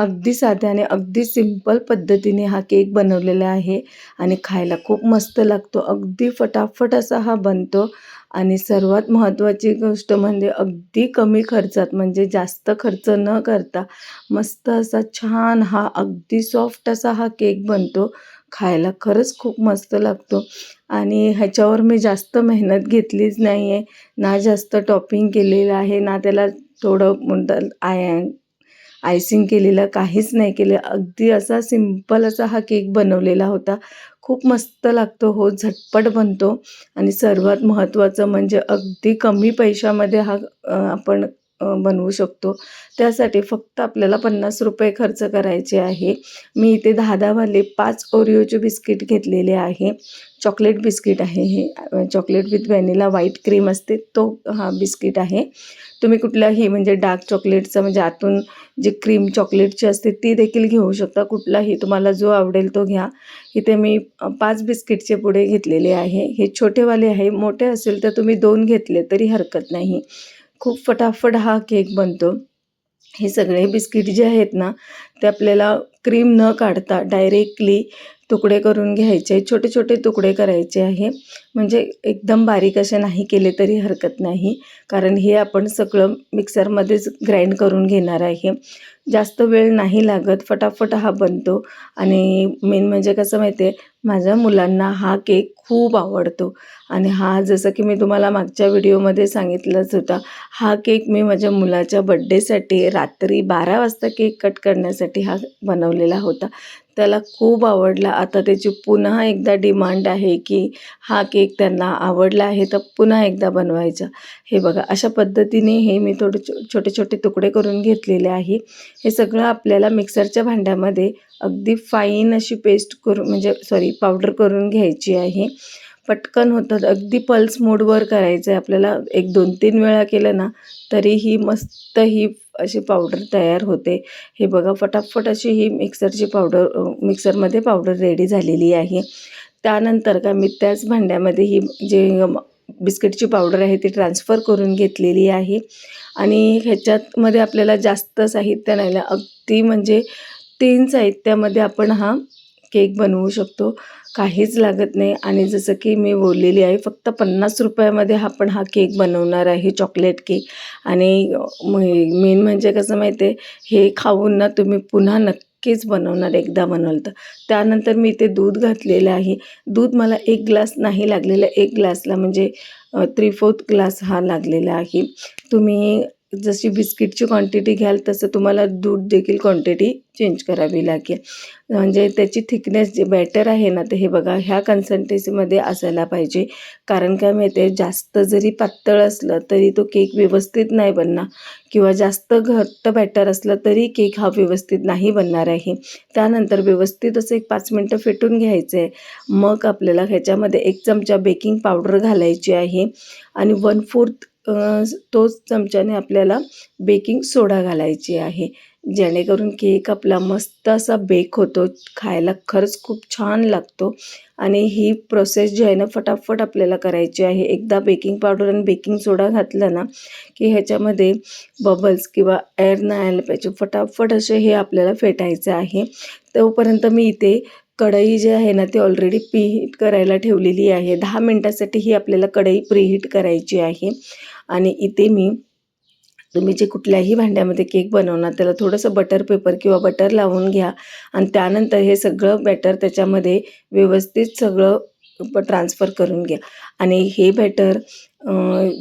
अगदी साध्याने अगदी सिंपल पद्धतीने हा केक बनवलेला आहे आणि खायला खूप मस्त लागतो. अगदी फटाफट असा हा बनतो. आणि सर्वात महत्त्वाची गोष्ट म्हणजे अगदी कमी खर्चात म्हणजे जास्त खर्च न करता मस्त असा छान हा अगदी सॉफ्ट असा हा केक बनतो. खायला खरंच खूप मस्त लागतो. आणि ह्याच्यावर मी जास्त मेहनत घेतलीच नाही आहे ना जास्त टॉपिंग केलेलं आहे ना त्याला थोडं मुद्दा आय आयसिंग केलेलं काहीच नाही केलं अगदी असा सिंपल असा हा केक बनवलेला होता. खूप मस्त लागतो हो झटपट बनतो. आणि सर्वात महत्त्वाचं म्हणजे अगदी कमी पैशामध्ये हा आपण बनवू शकतो. त्यासाठी फक्त आपल्याला पन्नास रुपये खर्च करायचे आहे. मी इथे दहा दहावाले पाच ओरिओचे बिस्किट घेतलेले आहे. चॉकलेट बिस्किट आहे हे. Chocolate with vanilla white cream असते तो हा बिस्किट आहे. तुम्ही कुठलाही म्हणजे डार्क चॉकलेटचं म्हणजे आतून जी क्रीम चॉकलेटची असते ती देखील घेऊ शकता. कुठलाही तुम्हाला जो आवडेल तो घ्या. इथे मी पाच बिस्किटचे पुढे घेतलेले आहे. हे छोटेवाले आहे. मोठे असेल तर तुम्ही दोन घेतले तरी हरकत नाही. खूप फटाफट हा केक बनतो. हे सगळे बिस्किट जे आहेत ना ते आपल्याला क्रीम न काढता डायरेक्टली तुकडे करून घ्यायचे. छोटे छोटे तुकडे करायचे आहे. म्हणजे एकदम बारीक असे नाही केले तरी हरकत नाही. कारण हे आपण सगळं मिक्सरमध्येच ग्राइंड करून घेणार आहे. जास्त वेळ नाही लागत. फटाफट हा बनतो. आणि मेन म्हणजे कसं माहिती आहे? माझ्या मुलांना हा केक खूप आवडतो. आणि हा जसं की मी तुम्हाला मागच्या व्हिडिओमध्ये सांगितलंच होता. हा केक मी माझ्या मुलाच्या बड्डेसाठी रात्री बारा वाजता केक कट करण्यासाठी हा बनवलेला होता. त्याला खूप आवडला. आता त्याची पुन्हा एकदा डिमांड आहे की हा केक त्यांना आवडला आहे तर पुन्हा एकदा बनवायचा. हे बघा अशा पद्धतीने हे मी थोडे छो छोटे छोटे तुकडे करून घेतलेले आहे. हे सगळं आपल्याला मिक्सरच्या भांड्यामध्ये अगदी फाईन अशी पेस्ट करून म्हणजे सॉरी पावडर करून घ्यायची आहे. पटकन होतात अगदी पल्स मोडवर करायचं आहे आपल्याला एक दोन तीन वेळा केलं ना तरीही मस्त ही अशी पावडर तयार होते. हे बघा फटाफट अशी ही मिक्सरची पावडर मिक्सरमध्ये पावडर रेडी झालेली आहे. त्यानंतर का मी त्याच भांड्यामध्ये ही जे बिस्किटची पावडर आहे ती ट्रान्सफर करून घेतलेली आहे. आणि ह्याच्यातमध्ये आपल्याला जास्त साहित्य नाही अगदी म्हणजे तीन साहित्यामध्ये आपण हा केक बनवू शकतो. काहीच लागत नाही. आणि जसं की मी बोललेली आहे फक्त पन्नास रुपयामध्ये आपण हा केक बनवणार आहे चॉकलेट केक आणि मेन म्हणजे कसं माहिती आहे हे खाऊन ना तुम्ही पुन्हा नक्कीच बनवणार एकदा बनवलं तर. त्यानंतर मी इथे दूध घातलेलं आहे. दूध मला एक ग्लास नाही लागलेला. एक ग्लासला म्हणजे थ्री फोर्थ ग्लास हा लागलेला आहे. तुम्ही जशी बिस्किटची क्वांटिटी घ्याल तसं तुम्हाला दूध देखील क्वांटिटी चेंज करावी लागेल. म्हणजे त्याची थिकनेस जे बॅटर आहे ना ते हे बघा ह्या कन्सन्टेसीमध्ये असायला पाहिजे. कारण काय माहिती आहे जास्त जरी पातळ असलं तरी तो केक व्यवस्थित नाही बनणार. किंवा जास्त घट्ट बॅटर असलं तरी केक हा व्यवस्थित नाही बनणार आहे. त्यानंतर व्यवस्थित असं एक पाच मिनटं फेटून घ्यायचं आहे मग आपल्याला ह्याच्यामध्ये एक चमचा बेकिंग पावडर घालायची आहे. आणि वन फोर्थ तोच चमच्याने आपल्याला बेकिंग सोडा घालायची आहे. जेणेकरून केक आपला मस्त असा बेक होतो खायला खरंच खूप छान लागतो. आणि ही प्रोसेस जी आहे ना फटाफट आपल्याला करायची आहे. एकदा बेकिंग पावडर आणि बेकिंग सोडा घातला ना की ह्याच्यामध्ये बबल्स किंवा एअर नाही आलं पाहिजे. फटाफट असे हे आपल्याला फेटायचं आहे. तोपर्यंत मी इथे कढई जी आहे ना ती ऑलरेडी प्रीहीट करायला ठेवलेली आहे. दहा मिनटासाठी ही आपल्याला कढई प्रीहीट करायची आहे. आणि इथे मी तुम्ही जे कुठल्याही भांड्यामध्ये केक बनवणार त्याला थोडंसं बटर पेपर किंवा बटर लावून घ्या. आणि त्यानंतर हे सगळं बॅटर त्याच्यामध्ये व्यवस्थित सगळं ट्रान्सफर करून घ्या. आणि हे बॅटर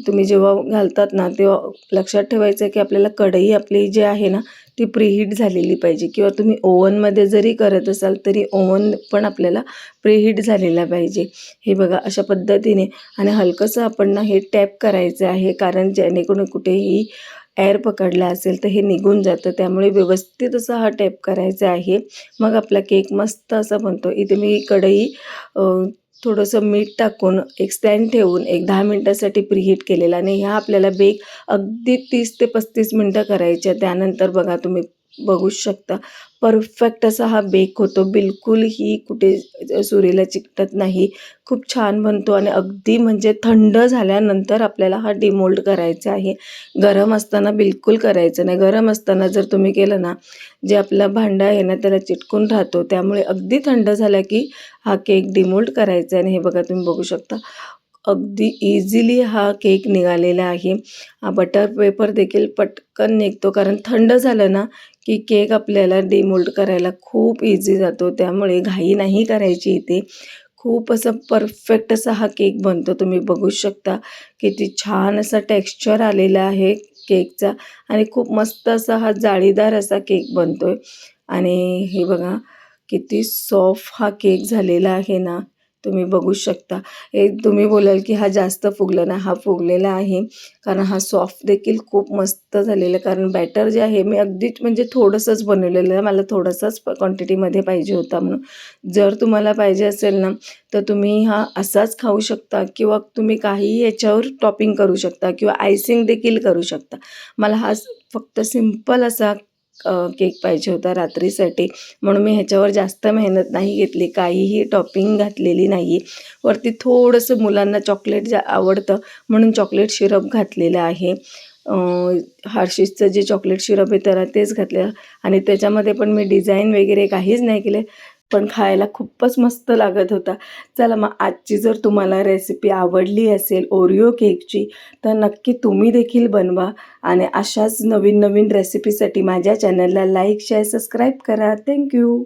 तुम्ही जेव्हा घालतात ना तेव्हा लक्षात ठेवायचं आहे की आपल्याला कढई आपली जी आहे ना ती प्रीहीट झालेली पाहिजे. किंवा तुम्ही ओव्हनमध्ये जरी करत असाल तरी ओव्हन पण आपल्याला प्रीहीट झालेला पाहिजे. हे बघा अशा पद्धतीने. आणि हलकंसं आपण ना हे टॅप करायचं आहे कारण जेणेकरून कुठेही एअर पकडला असेल तर हे निघून जातं. त्यामुळे व्यवस्थित असा हा टॅप करायचा आहे. मग आपला केक मस्त असा बनतो. इथे मी कढई थोडंसं मीठ टाकून एक स्टँड ठेवून एक दहा मिनटासाठी प्रीहीट केलेला. आणि ह्या आपल्याला बेक अगदी तीस ते पस्तीस मिनटं करायच्या त्यानंतर बघा तुम्ही बघू शकता. परफेक्ट असा हा बेक होतो. बिलकुलही कुठे सुरीला चिकटत नाही. खूप छान बनतो आणि अगदी म्हणजे थंड झाल्यानंतर आपल्याला हा डिमोल्ड करायचा आहे. गरम असताना बिलकुल करायचं नाही. गरम असताना जर तुम्ही केलं ना जे आपला भांडा आहे ना त्याला चिटकून राहतो. त्यामुळे अगदी थंड झाला की हा केक डिमोल्ड करायचा आहे. आणि हे बघा तुम्ही बघू शकता. अगदी इझिली हा केक निघालेला आहे. हा बटर पेपर देखील पटकन निघतो. कारण थंड झालं ना की केक आपल्याला डिमोल्ड करायला खूप इझी जातो. त्यामुळे घाई नाही करायची इथे. खूप असं परफेक्ट असा हा केक बनतो. तुम्ही बघू शकता किती छान असा टेक्स्चर आलेला आहे केकचा आणि खूप मस्त असा हा जाळीदार असा केक बनतोय. आणि हे बघा किती सॉफ्ट हा केक झालेला आहे ना. तुम्ही बघू शकता. हे तुम्ही बोलाल की हा जास्त फुगला नाही हा फुगलेला आहे. कारण हा सॉफ्ट देखील खूप मस्त झालेला आहे. कारण बॅटर जे आहे मी अगदीच म्हणजे थोडंसंच बनवलेलं आहे. मला थोडंसंच क्वांटिटीमध्ये पाहिजे होता म्हणून. जर तुम्हाला पाहिजे असेल ना तर तुम्ही हा असाच खाऊ शकता किंवा तुम्ही काहीही याच्यावर टॉपिंग करू शकता किंवा आयसिंग देखील करू शकता. मला हा फक्त सिंपल असा केक पाहिजे होता रात्रीसाठी. म्हणून मी ह्याच्यावर जास्त मेहनत नाही घेतली. काहीही टॉपिंग घातलेली नाही वरती थोडंसं मुलांना चॉकलेट जा आवडतं म्हणून चॉकलेट शिरप घातलेलं आहे. हार्शिसचं जे चॉकलेट शिरप आहे त्याला तेच घातलेलं. आणि त्याच्यामध्ये पण मी डिझाईन वगैरे काहीच नाही केले. पण खायला खूपच मस्त लागत होता. चला मग आजची जर तुम्हाला रेसिपी आवडली असेल ओरिओ केकची तर नक्की तुम्ही देखील बनवा आणि अशाच नवीन नवीन रेसिपीसाठी माझ्या चॅनलला लाईक शेअर सबस्क्राईब करा. Thank you